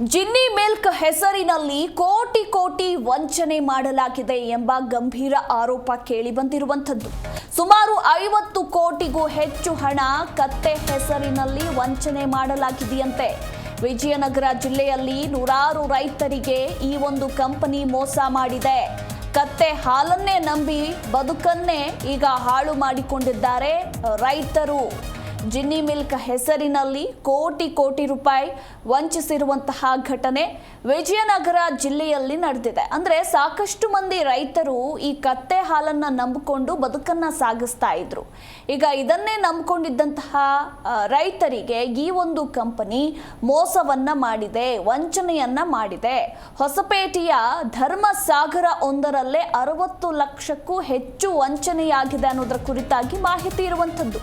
Jinni milk ಹೆಸರಿನಲ್ಲಿ ಕೋಟಿ ಕೋಟಿ ವಂಚನೆ ಮಾಡಲಾಗಿದೆ ಎಂಬ ಗಂಭೀರ ಆರೋಪ ಕೇಳಿಬಂದಿರುವಂಥದ್ದು. ಸುಮಾರು ಐವತ್ತು ಕೋಟಿಗೂ ಹೆಚ್ಚು ಹಣ ಕತ್ತೆ ಹೆಸರಿನಲ್ಲಿ ವಂಚನೆ ಮಾಡಲಾಗಿದೆಯಂತೆ. ವಿಜಯನಗರ ಜಿಲ್ಲೆಯಲ್ಲಿ ನೂರಾರು ರೈತರಿಗೆ ಈ ಒಂದು ಕಂಪನಿ ಮೋಸ ಮಾಡಿದೆ. ಕತ್ತೆ ಹಾಲನ್ನೇ ನಂಬಿ ಬದುಕನ್ನೇ ಈಗ ಹಾಳು ಮಾಡಿಕೊಂಡಿದ್ದಾರೆ ರೈತರು. ಜಿನ್ನಿ ಮಿಲ್ಕ್ ಹೆಸರಿನಲ್ಲಿ ಕೋಟಿ ಕೋಟಿ ರೂಪಾಯಿ ವಂಚಿಸಿರುವಂತಹ ಘಟನೆ ವಿಜಯನಗರ ಜಿಲ್ಲೆಯಲ್ಲಿ ನಡೆದಿದೆ. ಅಂದ್ರೆ ಸಾಕಷ್ಟು ಮಂದಿ ರೈತರು ಈ ಕತ್ತೆ ಹಾಲನ್ನ ನಂಬಿಕೊಂಡು ಬದುಕನ್ನ ಸಾಗಿಸ್ತಾ ಇದ್ರು. ಈಗ ಇದನ್ನೇ ನಂಬಿಕೊಂಡಿದ್ದಂತಹ ರೈತರಿಗೆ ಈ ಒಂದು ಕಂಪನಿ ಮೋಸವನ್ನ ಮಾಡಿದೆ, ವಂಚನೆಯನ್ನ ಮಾಡಿದೆ. ಹೊಸಪೇಟೆಯ ಧರ್ಮಸಾಗರ ಒಂದರಲ್ಲೇ ಅರವತ್ತು ಲಕ್ಷಕ್ಕೂ ಹೆಚ್ಚು ವಂಚನೆಯಾಗಿದೆ ಅನ್ನೋದರ ಕುರಿತಾಗಿ ಮಾಹಿತಿ ಇರುವಂಥದ್ದು.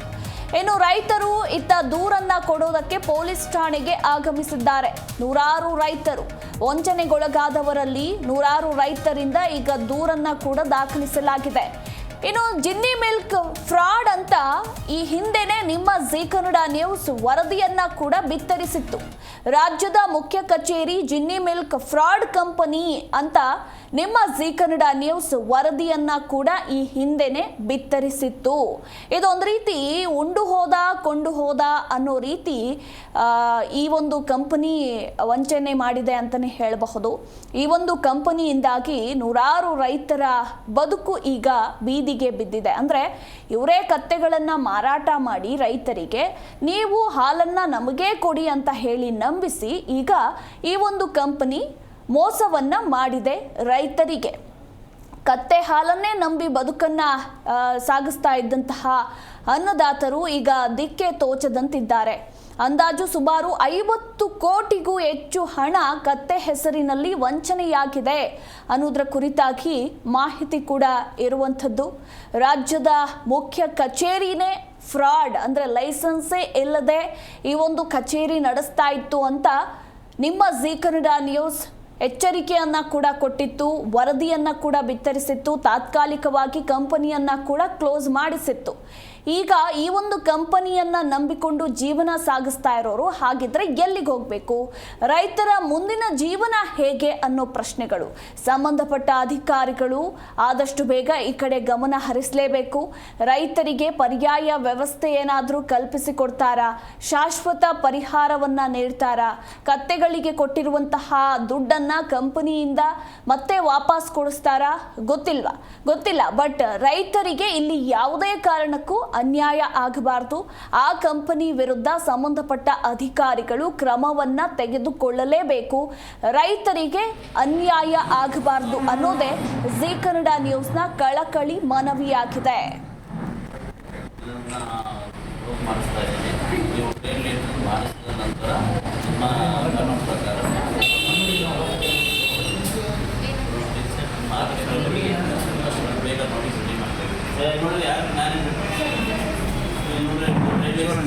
ಇನ್ನು ರೈತರು ಇತ್ತ ದೂರನ್ನ ಕೊಡೋದಕ್ಕೆ ಪೊಲೀಸ್ ಠಾಣೆಗೆ ಆಗಮಿಸಿದ್ದಾರೆ. ನೂರಾರು ರೈತರು ವಂಚನೆಗೊಳಗಾದವರಲ್ಲಿ ನೂರಾರು ರೈತರಿಂದ ಈಗ ದೂರನ್ನ ಕೂಡ ದಾಖಲಿಸಲಾಗಿದೆ. ಇನ್ನು ಜಿನ್ನಿ ಮಿಲ್ಕ್ ಫ್ರಾಡ್ ಅಂತ ಈ ಹಿಂದೆನೆ ನಿಮ್ಮ ಜಿ ಕನ್ನಡ ನ್ಯೂಸ್ ವರದಿಯನ್ನ ಕೂಡ ಬಿತ್ತರಿಸಿತ್ತು. ರಾಜ್ಯದ ಮುಖ್ಯ ಕಚೇರಿ ಜಿನ್ನಿ ಮಿಲ್ಕ್ ಫ್ರಾಡ್ ಕಂಪನಿ ಅಂತ ನಿಮ್ಮ ಜಿ ಕನ್ನಡ ನ್ಯೂಸ್ ವರದಿಯನ್ನ ಕೂಡ ಈ ಹಿಂದೆನೆ ಬಿತ್ತರಿಸಿತ್ತು. ಇದೊಂದು ರೀತಿ ಉಂಡು ಹೋದ ಕೊಂಡು ಹೋದ ಅನ್ನೋ ರೀತಿ ಈ ಒಂದು ಕಂಪನಿ ವಂಚನೆ ಮಾಡಿದೆ ಅಂತಲೇ ಹೇಳಬಹುದು. ಈ ಒಂದು ಕಂಪನಿಯಿಂದಾಗಿ ನೂರಾರು ರೈತರ ಬದುಕು ಈಗ ಬೀದಿಗೆ ಬಿದ್ದಿದೆ. ಅಂದರೆ ಇವರೇ ಕತ್ತೆಗಳನ್ನು ಮಾರಾಟ ಮಾಡಿ ರೈತರಿಗೆ ನೀವು ಹಾಲನ್ನು ನಮಗೇ ಕೊಡಿ ಅಂತ ಹೇಳಿ ನಂಬಿಸಿ ಈಗ ಈ ಒಂದು ಕಂಪನಿ ಮೋಸವನ್ನು ಮಾಡಿದೆ ರೈತರಿಗೆ. ಕತ್ತೆ ಹಾಲನ್ನೇ ನಂಬಿ ಬದುಕನ್ನ ಸಾಗಿಸ್ತಾ ಇದ್ದಂತಹ ಅನ್ನದಾತರು ಈಗ ದಿಕ್ಕೆ ತೋಚದಂತಿದ್ದಾರೆ. ಅಂದಾಜು ಸುಮಾರು ಐವತ್ತು ಕೋಟಿಗೂ ಹೆಚ್ಚು ಹಣ ಕತ್ತೆ ಹೆಸರಿನಲ್ಲಿ ವಂಚನೆಯಾಗಿದೆ. ಅನ್ನೋದರ ಕುರಿತಾಗಿ ಮಾಹಿತಿ ಕೂಡ ಇರುವಂಥದ್ದು. ರಾಜ್ಯದ ಮುಖ್ಯ ಕಚೇರಿನೇ ಫ್ರಾಡ್ ಅಂದರೆ ಲೈಸೆನ್ಸೇ ಇಲ್ಲದೆ ಈ ಒಂದು ಕಚೇರಿ ನಡೆಸ್ತಾ ಇತ್ತು ಅಂತ ನಿಮ್ಮ ಜಿ ಕನ್ನಡ ನ್ಯೂಸ್ ಎಚ್ಚರಿಕೆಯನ್ನ ಕೂಡ ಕೊಟ್ಟಿತ್ತು, ವರದಿಯನ್ನ ಕೂಡ ಬಿತ್ತರಿಸಿತ್ತು, ತಾತ್ಕಾಲಿಕವಾಗಿ ಕಂಪನಿಯನ್ನ ಕೂಡ ಕ್ಲೋಸ್ ಮಾಡಿಸಿತ್ತು. ಈಗ ಈ ಒಂದು ಕಂಪನಿಯನ್ನ ನಂಬಿಕೊಂಡು ಜೀವನ ಸಾಗಿಸ್ತಾ ಇರೋರು ಹಾಗಿದ್ರೆ ಎಲ್ಲಿಗೆ ಹೋಗಬೇಕು? ರೈತರ ಮುಂದಿನ ಜೀವನ ಹೇಗೆ ಅನ್ನೋ ಪ್ರಶ್ನೆಗಳು. ಸಂಬಂಧಪಟ್ಟ ಅಧಿಕಾರಿಗಳು ಆದಷ್ಟು ಬೇಗ ಈ ಕಡೆ ಗಮನ ಹರಿಸಲೇಬೇಕು. ರೈತರಿಗೆ ಪರ್ಯಾಯ ವ್ಯವಸ್ಥೆ ಏನಾದರೂ ಕಲ್ಪಿಸಿಕೊಡ್ತಾರಾ? ಶಾಶ್ವತ ಪರಿಹಾರವನ್ನ ನೀಡ್ತಾರಾ? ಕತ್ತೆಗಳಿಗೆ ಕೊಟ್ಟಿರುವಂತಹ ದುಡ್ಡನ್ನ ಕಂಪನಿಯಿಂದ ಮತ್ತೆ ವಾಪಸ್ ಕೊಡಿಸ್ತಾರಾ? ಗೊತ್ತಿಲ್ವಾ? ಗೊತ್ತಿಲ್ಲ. ಬಟ್ ರೈತರಿಗೆ ಇಲ್ಲಿ ಯಾವುದೇ ಕಾರಣಕ್ಕೂ ಅನ್ಯಾಯ ಆಗಬಾರದು. ಆ ಕಂಪನಿ ವಿರುದ್ಧ ಸಂಬಂಧಪಟ್ಟ ಅಧಿಕಾರಿಗಳು ಕ್ರಮವನ್ನ ತೆಗೆದುಕೊಳ್ಳಲೇಬೇಕು. ರೈತರಿಗೆ ಅನ್ಯಾಯ ಆಗಬಾರದು ಅನ್ನೋದೇ ಜಿ ಕನ್ನಡ ನ್ಯೂಸ್ನ ಕಳಕಳಿ ಮನವಿಯಾಗಿದೆ. ಮಾಡಿಸಿದ ನಂತರ